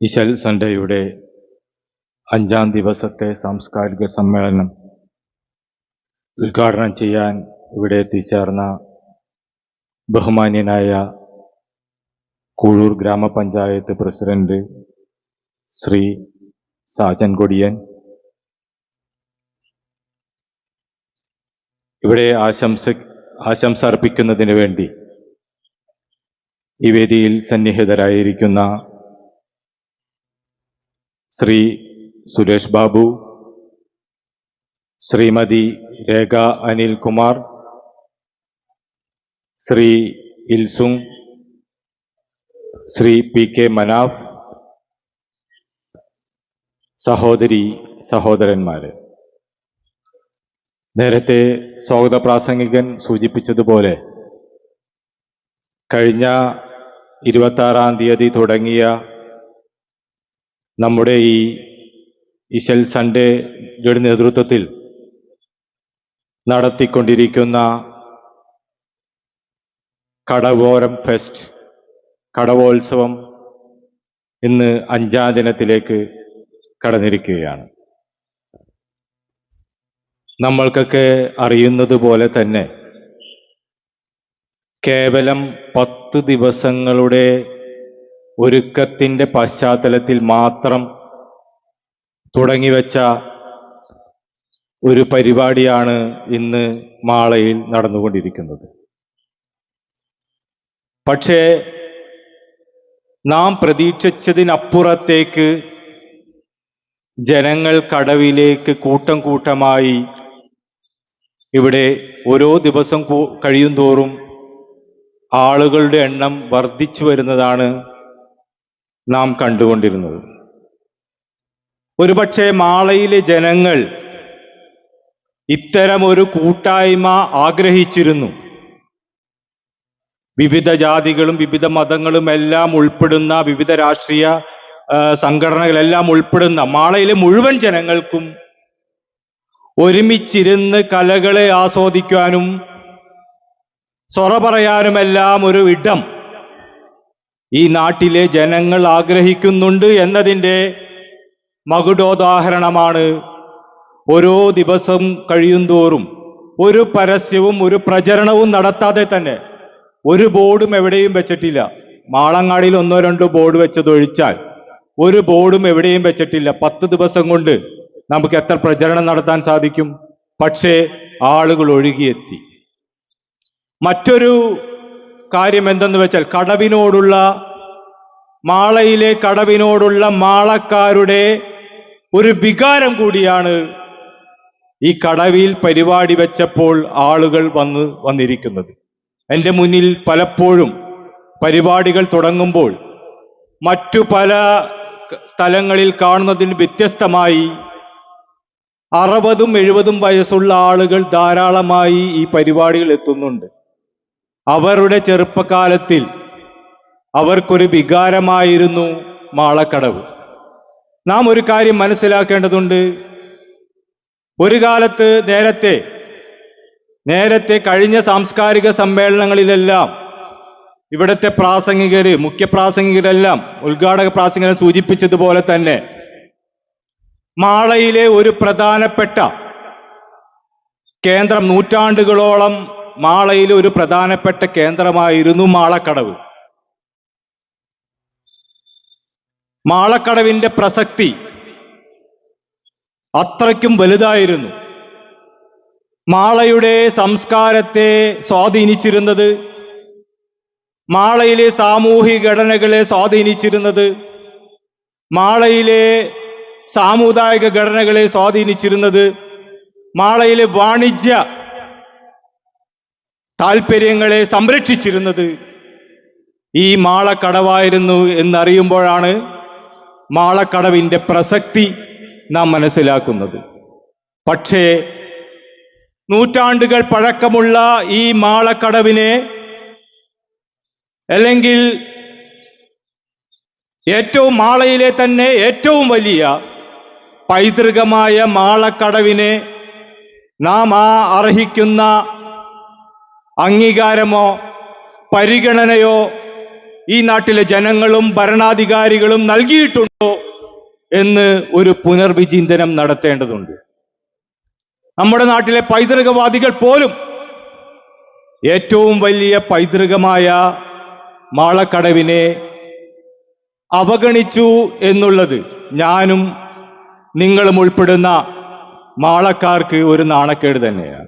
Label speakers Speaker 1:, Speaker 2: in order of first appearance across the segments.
Speaker 1: ഇശൽ സൺഡേയുടെ അഞ്ചാം ദിവസത്തെ സാംസ്കാരിക സമ്മേളനം ഉദ്ഘാടനം ചെയ്യാൻ ഇവിടെ എത്തിച്ചേർന്ന ബഹുമാന്യനായ കൂഴൂർ ഗ്രാമപഞ്ചായത്ത് പ്രസിഡന്റ് ശ്രീ സാജൻ കൊടിയൻ. ഇവിടെ ആശംസ ആശംസ അർപ്പിക്കുന്നതിന് വേണ്ടി ഈ വേദിയിൽ സന്നിഹിതരായിരിക്കുന്ന Shri Suresh Babu Shrimati Rekha Anil Kumar Shri Ilsung Shri P K Manaf സഹോദരി സഹോദരന്മാരെ. നേരത്തെ സ്വാഗത പ്രാസംഗികൻ സൂചിപ്പിച്ചതുപോലെ കഴിഞ്ഞ ഇരുപത്തി ആറാം തീയതി തുടങ്ങിയ നമ്മുടെ ഈ ഇശൽ സൺഡേയുടെ നേതൃത്വത്തിൽ നടത്തിക്കൊണ്ടിരിക്കുന്ന കടവോരം ഫെസ്റ്റ് കടവോത്സവം ഇന്ന് അഞ്ചാം ദിനത്തിലേക്ക് കടന്നിരിക്കുകയാണ്. നമ്മൾക്കൊക്കെ അറിയുന്നത് പോലെ തന്നെ കേവലം പത്ത് ദിവസങ്ങളുടെ ഒരുക്കത്തിന്റെ പശ്ചാത്തലത്തിൽ മാത്രം തുടങ്ങിവെച്ച ഒരു പരിപാടിയാണ് ഇന്ന് മാളയിൽ നടന്നുകൊണ്ടിരിക്കുന്നത്. പക്ഷേ നാം പ്രതീക്ഷിച്ചതിനപ്പുറത്തേക്ക് ജനങ്ങൾ കടവിലേക്ക് കൂട്ടം കൂട്ടമായി ഇവിടെ ഓരോ ദിവസം കഴിയും കഴിയുന്തോറും ആളുകളുടെ എണ്ണം വർദ്ധിച്ചു വരുന്നതാണ് നാം കണ്ടുകൊണ്ടിരുന്നത്. ഒരുപക്ഷെ മാളയിലെ ജനങ്ങൾ ഇത്തരം ഒരു കൂട്ടായ്മ ആഗ്രഹിച്ചിരുന്നു. വിവിധ ജാതികളും വിവിധ മതങ്ങളും എല്ലാം ഉൾപ്പെടുന്ന വിവിധ രാഷ്ട്രീയ സംഘടനകളെല്ലാം ഉൾപ്പെടുന്ന മാളയിലെ മുഴുവൻ ജനങ്ങൾക്കും ഒരുമിച്ചിരുന്ന് കലകളെ ആസ്വദിക്കാനും സൊറ പറയാനുമെല്ലാം ഒരു ഇടം. ഈ നാട്ടിലെ ജനങ്ങൾ ആഗ്രഹിക്കുന്നുണ്ട് എന്നതിന്റെ മകുടോദാഹരണമാണ് ഓരോ ദിവസം കഴിയുന്തോറും ഒരു പരസ്യവും ഒരു പ്രചരണവും നടത്താതെ തന്നെ ഒരു ബോർഡും എവിടെയും വെച്ചിട്ടില്ല. മാളങ്ങാടിയിൽ ഒന്നോ രണ്ടോ ബോർഡ് വെച്ചതൊഴിച്ചാൽ ഒരു ബോർഡും എവിടെയും വെച്ചിട്ടില്ല. പത്ത് ദിവസം കൊണ്ട് നമുക്ക് എത്ര പ്രചരണം നടത്താൻ സാധിക്കും? പക്ഷേ ആളുകൾ ഒഴുകിയെത്തി. മറ്റൊരു കാര്യം എന്തെന്ന് വെച്ചാൽ കടവിനോടുള്ള മാളയിലെ കടവിനോടുള്ള മാളക്കാരുടെ ഒരു വികാരം കൂടിയാണ് ഈ കടവിൽ പരിപാടി വെച്ചപ്പോൾ ആളുകൾ വന്ന് വന്നിരിക്കുന്നത്. എന്റെ മുന്നിൽ പലപ്പോഴും പരിപാടികൾ തുടങ്ങുമ്പോൾ മറ്റു പല സ്ഥലങ്ങളിൽ കാണുന്നതിന് വ്യത്യസ്തമായി അറുപതും എഴുപതും വയസ്സുള്ള ആളുകൾ ധാരാളമായി ഈ പരിപാടികൾ എത്തുന്നുണ്ട്. അവരുടെ ചെറുപ്പകാലത്തിൽ അവർക്കൊരു വികാരമായിരുന്നു മാളക്കടവ്. നാം ഒരു കാര്യം മനസ്സിലാക്കേണ്ടതുണ്ട്. ഒരു കാലത്ത് നേരത്തെ നേരത്തെ കഴിഞ്ഞ സാംസ്കാരിക സമ്മേളനങ്ങളിലെല്ലാം ഇവിടുത്തെ പ്രാസംഗികര് മുഖ്യപ്രാസംഗികരെല്ലാം ഉദ്ഘാടക പ്രാസംഗികരെ സൂചിപ്പിച്ചതുപോലെ തന്നെ മാളയിലെ ഒരു പ്രധാനപ്പെട്ട കേന്ദ്രം നൂറ്റാണ്ടുകളോളം മാളയിലെ ഒരു പ്രധാനപ്പെട്ട കേന്ദ്രമായിരുന്നു മാളക്കടവ്. മാളക്കടവിന്റെ പ്രസക്തി അത്രയ്ക്കും വലുതായിരുന്നു. മാളയുടെ സംസ്കാരത്തെ സ്വാധീനിച്ചിരുന്നത് മാളയിലെ സാമൂഹിക ഘടനകളെ സ്വാധീനിച്ചിരുന്നത് മാളയിലെ സാമുദായിക ഘടനകളെ സ്വാധീനിച്ചിരുന്നത് മാളയിലെ വാണിജ്യ താല്പര്യങ്ങളെ സംരക്ഷിച്ചിരുന്നത് ഈ മാളക്കടവായിരുന്നു എന്നറിയുമ്പോഴാണ് മാളക്കടവിന്റെ പ്രസക്തി നാം മനസ്സിലാക്കുന്നത്. പക്ഷേ നൂറ്റാണ്ടുകൾ പഴക്കമുള്ള ഈ മാളക്കടവിനെ അല്ലെങ്കിൽ ഏറ്റവും മാളയിലെ തന്നെ ഏറ്റവും വലിയ പൈതൃകമായ മാളക്കടവിനെ നാം ആ അർഹിക്കുന്ന അംഗീകാരമോ പരിഗണനയോ ഈ നാട്ടിലെ ജനങ്ങളും ഭരണാധികാരികളും നൽകിയിട്ടുണ്ടോ എന്ന് ഒരു പുനർവിചിന്തനം നടത്തേണ്ടതുണ്ട്. നമ്മുടെ നാട്ടിലെ പൈതൃകവാദികൾ പോലും ഏറ്റവും വലിയ പൈതൃകമായ മാളക്കടവിനെ അവഗണിച്ചു എന്നുള്ളത് ഞാനും നിങ്ങളും ഉൾപ്പെടുന്ന മാളക്കാർക്ക് ഒരു നാണക്കേട് തന്നെയാണ്.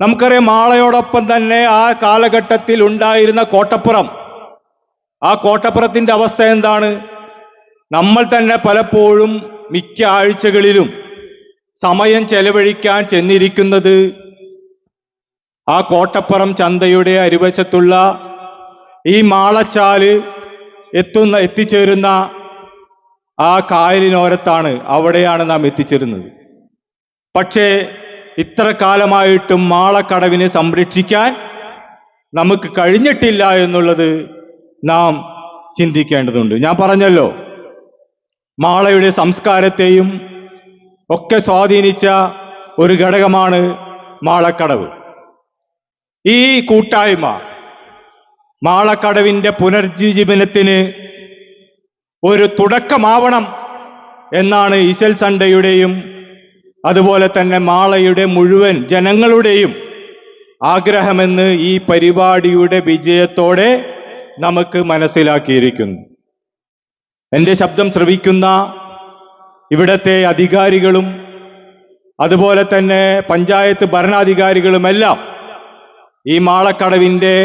Speaker 1: നമുക്കറിയാം മാളയോടൊപ്പം തന്നെ ആ കാലഘട്ടത്തിൽ ഉണ്ടായിരുന്ന കോട്ടപ്പുറം. ആ കോട്ടപ്പുറത്തിന്റെ അവസ്ഥ എന്താണ്? നമ്മൾ തന്നെ പലപ്പോഴും മിക്ക ആഴ്ചകളിലും സമയം ചെലവഴിക്കാൻ ചെന്നിരിക്കുന്നത് ആ കോട്ടപ്പുറം ചന്തയുടെ അരുവശത്തുള്ള ഈ മാളച്ചാൽ എത്തുന്ന എത്തിച്ചേരുന്ന ആ കായലിനോരത്താണ് അവിടെയാണ് നാം എത്തിച്ചേരുന്നത്. പക്ഷേ ഇത്ര കാലമായിട്ടും മാളക്കടവിനെ സംരക്ഷിക്കാൻ നമുക്ക് കഴിഞ്ഞിട്ടില്ല എന്നുള്ളത് നാം ചിന്തിക്കേണ്ടതുണ്ട്. ഞാൻ പറഞ്ഞല്ലോ മാളയുടെ സംസ്കാരത്തെയും ഒക്കെ സ്വാധീനിച്ച ഒരു ഘടകമാണ് മാളക്കടവ്. ഈ കൂട്ടായ്മ മാളക്കടവിന്റെ പുനർജീവനത്തിന് ഒരു തുടക്കമാവണം എന്നാണ് ഇശൽ സണ്ടയുടെയും അതുപോലെ തന്നെ മാളയുടെ മുഴുവൻ ജനങ്ങളുടെയും ആഗ്രഹമെന്ന് ഈ പരിപാടിയുടെ വിജയത്തോടെ നമുക്ക് മനസ്സിലാക്കിയിരിക്കുന്നു. എന്റെ ശബ്ദം ശ്രവിക്കുന്ന ഇവിടത്തെ അധികാരികളും അതുപോലെ തന്നെ പഞ്ചായത്ത് ഭരണാധികാരികളുമെല്ലാം ഈ മാളക്കടവിന്റെ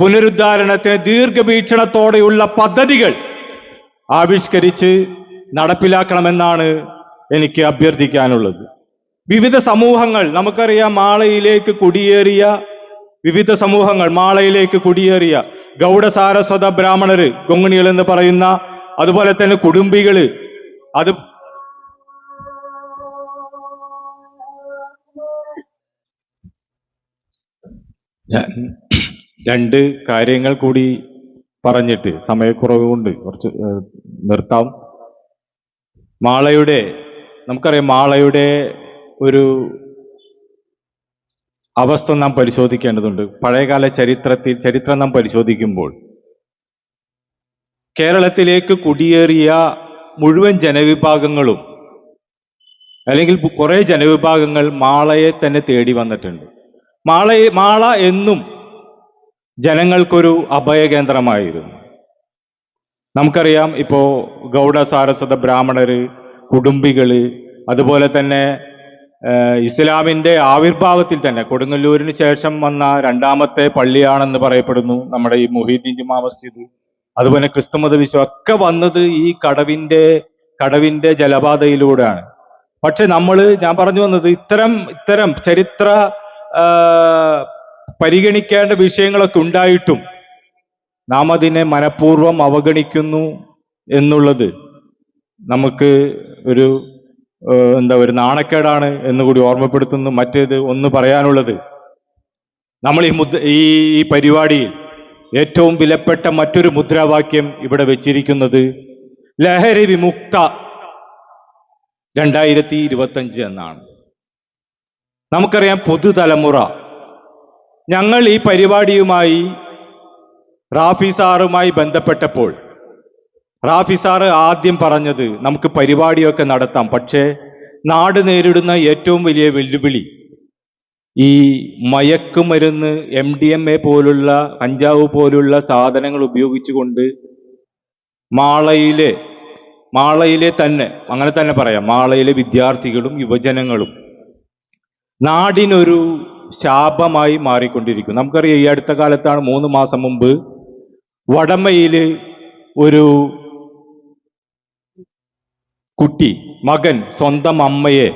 Speaker 1: പുനരുദ്ധാരണത്തിന് ദീർഘവീക്ഷണത്തോടെയുള്ള പദ്ധതികൾ ആവിഷ്കരിച്ച് നടപ്പിലാക്കണമെന്നാണ് എനിക്ക് അഭ്യർത്ഥിക്കാനുള്ളത്. വിവിധ സമൂഹങ്ങൾ നമുക്കറിയാം മാളയിലേക്ക് കുടിയേറിയ വിവിധ സമൂഹങ്ങൾ മാളയിലേക്ക് കുടിയേറിയ ഗൗഡ സാരസ്വത ബ്രാഹ്മണര് കൊങ്ങണികൾ എന്ന് പറയുന്ന അതുപോലെ തന്നെ കുടുംബികൾ അത് രണ്ട് കാര്യങ്ങൾ കൂടി പറഞ്ഞിട്ട് സമയക്കുറവ് കൊണ്ട് കുറച്ച് നിർത്താം. മാളയുടെ നമുക്കറിയാം മാളയുടെ ഒരു അവസ്ഥ നാം പരിശോധിക്കേണ്ടതുണ്ട്. പഴയകാല ചരിത്രത്തിൽ ചരിത്രം നാം പരിശോധിക്കുമ്പോൾ കേരളത്തിലേക്ക് കുടിയേറിയ മുഴുവൻ ജനവിഭാഗങ്ങളും അല്ലെങ്കിൽ കുറെ ജനവിഭാഗങ്ങൾ മാളയെ തന്നെ തേടി വന്നിട്ടുണ്ട്. മാളയെ മാള എന്നും ജനങ്ങൾക്കൊരു അഭയകേന്ദ്രമായിരുന്നു. നമുക്കറിയാം ഇപ്പോ ഗൗഡ സാരസ്വത ബ്രാഹ്മണര് കുടുംബികൾ അതുപോലെ തന്നെ ഇസ്ലാമിന്റെ ആവിർഭാവത്തിൽ തന്നെ കൊടുങ്ങല്ലൂരിന് ശേഷം വന്ന രണ്ടാമത്തെ പള്ളിയാണെന്ന് പറയപ്പെടുന്നു നമ്മുടെ ഈ മുഹീദ്ദീൻ ജുമാ മസ്ജിദ്. അതുപോലെ ക്രിസ്തുമത വിശ്വാസം ഒക്കെ വന്നത് ഈ കടവിന്റെ കടവിന്റെ ജലപാതയിലൂടെയാണ്. പക്ഷെ നമ്മൾ ഞാൻ പറഞ്ഞു വന്നത് ഇത്തരം ഇത്തരം ചരിത്ര പരിഗണിക്കേണ്ട വിഷയങ്ങളൊക്കെ ഉണ്ടായിട്ടും നാം അതിനെ മനഃപൂർവം അവഗണിക്കുന്നു എന്നുള്ളത് നമുക്ക് ഒരു എന്താ ഒരു നാണക്കേടാണ് എന്ന് കൂടി ഓർമ്മപ്പെടുത്തുന്നു മറ്റേത് ഒന്ന് പറയാനുള്ളത്. നമ്മൾ ഈ മുദ്ര ഈ ഈ പരിപാടിയിൽ ഏറ്റവും വിലപ്പെട്ട മറ്റൊരു മുദ്രാവാക്യം ഇവിടെ വെച്ചിരിക്കുന്നത് ലഹരി വിമുക്ത രണ്ടായിരത്തി ഇരുപത്തഞ്ച് എന്നാണ്. നമുക്കറിയാം പുതുതലമുറ. ഞങ്ങൾ ഈ പരിപാടിയുമായി റാഫി സാറുമായി ബന്ധപ്പെട്ടപ്പോൾ റാഫി സാറ് ആദ്യം പറഞ്ഞത് നമുക്ക് പരിപാടിയൊക്കെ നടത്താം. പക്ഷേ നാട് നേരിടുന്ന ഏറ്റവും വലിയ വെല്ലുവിളി ഈ മയക്കുമരുന്ന് എം ഡി എം എ പോലുള്ള കഞ്ചാവ് പോലുള്ള സാധനങ്ങൾ ഉപയോഗിച്ചുകൊണ്ട് മാളയിലെ മാളയിലെ തന്നെ അങ്ങനെ തന്നെ പറയാം മാളയിലെ വിദ്യാർത്ഥികളും യുവജനങ്ങളും നാടിനൊരു ശാപമായി മാറിക്കൊണ്ടിരിക്കും നമുക്കറിയാം ഈ അടുത്ത കാലത്താണ് മൂന്ന് മാസം മുമ്പ് വടമയിൽ ഒരു കുട്ടി മകൻ സ്വന്തം അമ്മയെ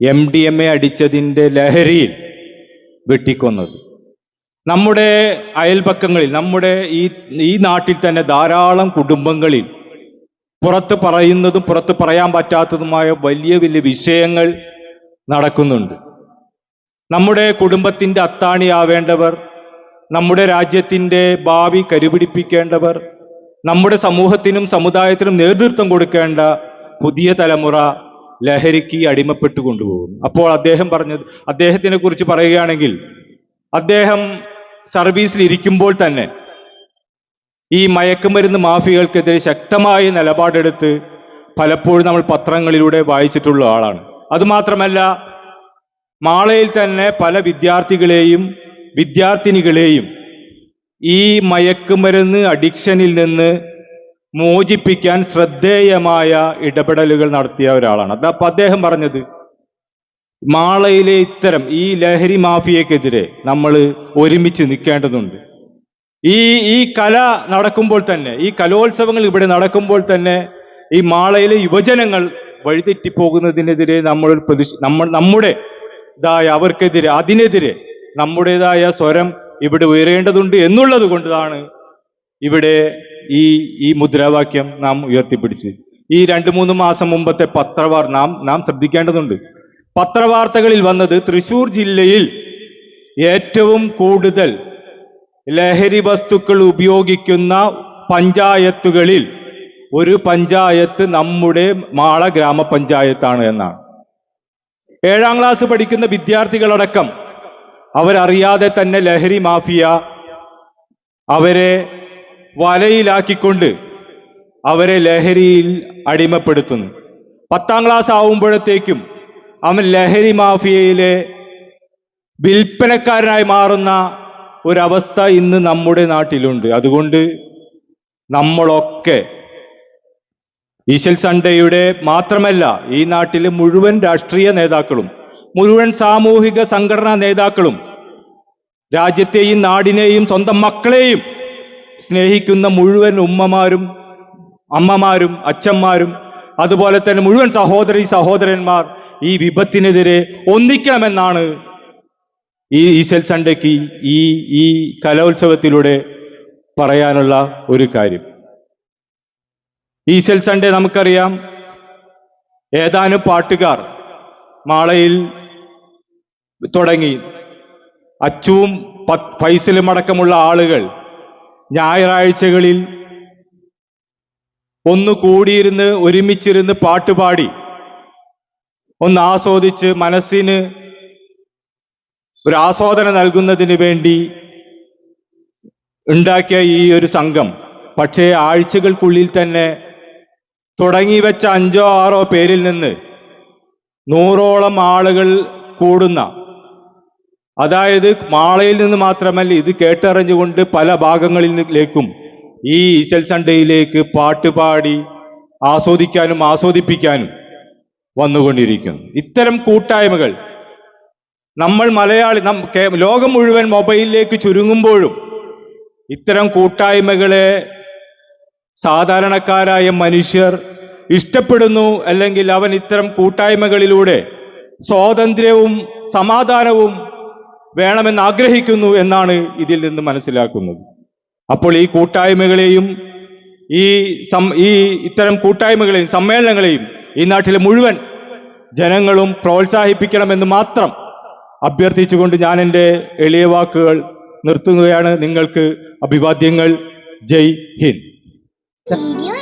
Speaker 1: എം ഡി എം എ അടിച്ചതിന്റെ ലഹരിയിൽ വെട്ടിക്കൊന്നത്. നമ്മുടെ അയൽപക്കങ്ങളിൽ നമ്മുടെ ഈ ഈ നാട്ടിൽ തന്നെ ധാരാളം കുടുംബങ്ങളിൽ പുറത്ത് പറയുന്നതും പുറത്ത് പറയാൻ പറ്റാത്തതുമായ വലിയ വലിയ വിഷയങ്ങൾ നടക്കുന്നുണ്ട്. നമ്മുടെ കുടുംബത്തിന്റെ അത്താണിയാവേണ്ടവർ നമ്മുടെ രാജ്യത്തിന്റെ ഭാവി കരുപിടിപ്പിക്കേണ്ടവർ നമ്മുടെ സമൂഹത്തിനും സമുദായത്തിനും നേതൃത്വം കൊടുക്കേണ്ട പുതിയ തലമുറ ലഹരിക്ക് അടിമപ്പെട്ടു കൊണ്ടുപോകും അപ്പോൾ അദ്ദേഹം പറഞ്ഞത് അദ്ദേഹത്തിനെ കുറിച്ച് പറയുകയാണെങ്കിൽ അദ്ദേഹം സർവീസിൽ ഇരിക്കുമ്പോൾ തന്നെ ഈ മയക്കുമരുന്ന് മാഫിയകൾക്കെതിരെ ശക്തമായ നിലപാടെടുത്ത് പലപ്പോഴും നമ്മൾ പത്രങ്ങളിലൂടെ വായിച്ചിട്ടുള്ള ആളാണ്. അതുമാത്രമല്ല മാളയിൽ തന്നെ പല വിദ്യാർത്ഥികളെയും വിദ്യാർത്ഥിനികളെയും ഈ മയക്കുമരുന്ന് അഡിക്ഷനിൽ നിന്ന് മോചിപ്പിക്കാൻ ശ്രദ്ധേയമായ ഇടപെടലുകൾ നടത്തിയ ഒരാളാണ്. അത് അപ്പൊ അദ്ദേഹം പറഞ്ഞത് മാളയിലെ ഇത്തരം ഈ ലഹരി മാഫിയക്കെതിരെ നമ്മൾ ഒരുമിച്ച് നിൽക്കേണ്ടതുണ്ട്. ഈ ഈ കല നടക്കുമ്പോൾ തന്നെ ഈ കലോത്സവങ്ങൾ ഇവിടെ നടക്കുമ്പോൾ തന്നെ ഈ മാളയിലെ യുവജനങ്ങൾ വഴിതെറ്റിപ്പോകുന്നതിനെതിരെ നമ്മൾ പ്രതിഷ നമ്മൾ നമ്മുടെ ഇതായ അവർക്കെതിരെ അതിനെതിരെ നമ്മുടേതായ സ്വരം ഇവിടെ ഉയരേണ്ടതുണ്ട് എന്നുള്ളത് കൊണ്ടാണ് ഇവിടെ ഈ ഈ മുദ്രാവാക്യം നാം ഉയർത്തിപ്പിടിച്ച്. ഈ രണ്ട് മൂന്ന് മാസം മുമ്പത്തെ പത്രവാർ നാം നാം ശ്രദ്ധിക്കേണ്ടതുണ്ട്. പത്രവാർത്തകളിൽ വന്നത് തൃശൂർ ജില്ലയിൽ ഏറ്റവും കൂടുതൽ ലഹരി വസ്തുക്കൾ ഉപയോഗിക്കുന്ന പഞ്ചായത്തുകളിൽ ഒരു പഞ്ചായത്ത് നമ്മുടെ മാള ഗ്രാമപഞ്ചായത്താണ് എന്നാണ്. ഏഴാം ക്ലാസ് പഠിക്കുന്ന വിദ്യാർത്ഥികളടക്കം അവരറിയാതെ തന്നെ ലഹരി മാഫിയ അവരെ വലയിലാക്കിക്കൊണ്ട് അവരെ ലഹരിയിൽ അടിമപ്പെടുത്തുന്നു. പത്താം ക്ലാസ് ആവുമ്പോഴത്തേക്കും അവൻ ലഹരി മാഫിയയിലെ വിൽപ്പനക്കാരനായി മാറുന്ന ഒരവസ്ഥ ഇന്ന് നമ്മുടെ നാട്ടിലുണ്ട്. അതുകൊണ്ട് നമ്മളൊക്കെ ഈശൽ സൺഡേയുടെ മാത്രമല്ല ഈ നാട്ടിലെ മുഴുവൻ രാഷ്ട്രീയ നേതാക്കളും മുഴുവൻ സാമൂഹിക സംഘടനാ നേതാക്കളും രാജ്യത്തെയും നാടിനെയും സ്വന്തം മക്കളെയും സ്നേഹിക്കുന്ന മുഴുവൻ ഉമ്മമാരും അമ്മമാരും അച്ഛന്മാരും അതുപോലെ തന്നെ മുഴുവൻ സഹോദരി സഹോദരന്മാർ ഈ വിപത്തിനെതിരെ ഒന്നിക്കണമെന്നാണ് ഈ ഈസൽ സൺഡേക്ക് ഈ ഈ കലോത്സവത്തിലൂടെ പറയാനുള്ള ഒരു കാര്യം. ഈസൽ സൺഡേ നമുക്കറിയാം ഏതാനും പാട്ടുകാർ മാളയിൽ തുടങ്ങി. അച്ചുവും പൈസലും അടക്കമുള്ള ആളുകൾ ഞായറാഴ്ചകളിൽ ഒന്ന് കൂടിയിരുന്ന് ഒരുമിച്ചിരുന്ന് പാട്ടുപാടി ഒന്ന് ആസ്വദിച്ച് മനസ്സിന് ഒരു ആസ്വാദനം നൽകുന്നതിന് വേണ്ടി ഉണ്ടാക്കിയ ഈ ഒരു സംഘം. പക്ഷേ ആഴ്ചകൾക്കുള്ളിൽ തന്നെ തുടങ്ങി വെച്ച അഞ്ചോ ആറോ പേരിൽ നിന്ന് നൂറോളം ആളുകൾ കൂടുന്ന അതായത് മാളയിൽ നിന്ന് മാത്രമല്ല ഇത് കേട്ടറിഞ്ഞുകൊണ്ട് പല ഭാഗങ്ങളിലേക്കും ഈ ഈശൽ സൺഡേയിലേക്ക് പാട്ടുപാടി ആസ്വദിക്കാനും ആസ്വദിപ്പിക്കാനും വന്നുകൊണ്ടിരിക്കുന്നു. ഇത്തരം കൂട്ടായ്മകൾ നമ്മൾ മലയാളി ലോകം മുഴുവൻ മൊബൈലിലേക്ക് ചുരുങ്ങുമ്പോഴും ഇത്തരം കൂട്ടായ്മകളെ സാധാരണക്കാരായ മനുഷ്യർ ഇഷ്ടപ്പെടുന്നു അല്ലെങ്കിൽ അവൻ ഇത്തരം കൂട്ടായ്മകളിലൂടെ സ്വാതന്ത്ര്യവും സമാധാനവും വേണമെന്ന് ആഗ്രഹിക്കുന്നു എന്നാണ് ഇതിൽ നിന്ന് മനസ്സിലാക്കുന്നത്. അപ്പോൾ ഈ കൂട്ടായ്മകളെയും ഈ സം ഈ ഇത്തരം കൂട്ടായ്മകളെയും സമ്മേളനങ്ങളെയും ഈ നാട്ടിലെ മുഴുവൻ ജനങ്ങളും പ്രോത്സാഹിപ്പിക്കണമെന്ന് മാത്രം അഭ്യർത്ഥിച്ചുകൊണ്ട് ഞാൻ എന്റെ എളിയ വാക്കുകൾ നിർത്തുകയാണ്. നിങ്ങൾക്ക് അഭിവാദ്യങ്ങൾ. ജയ് ഹിന്ദ്.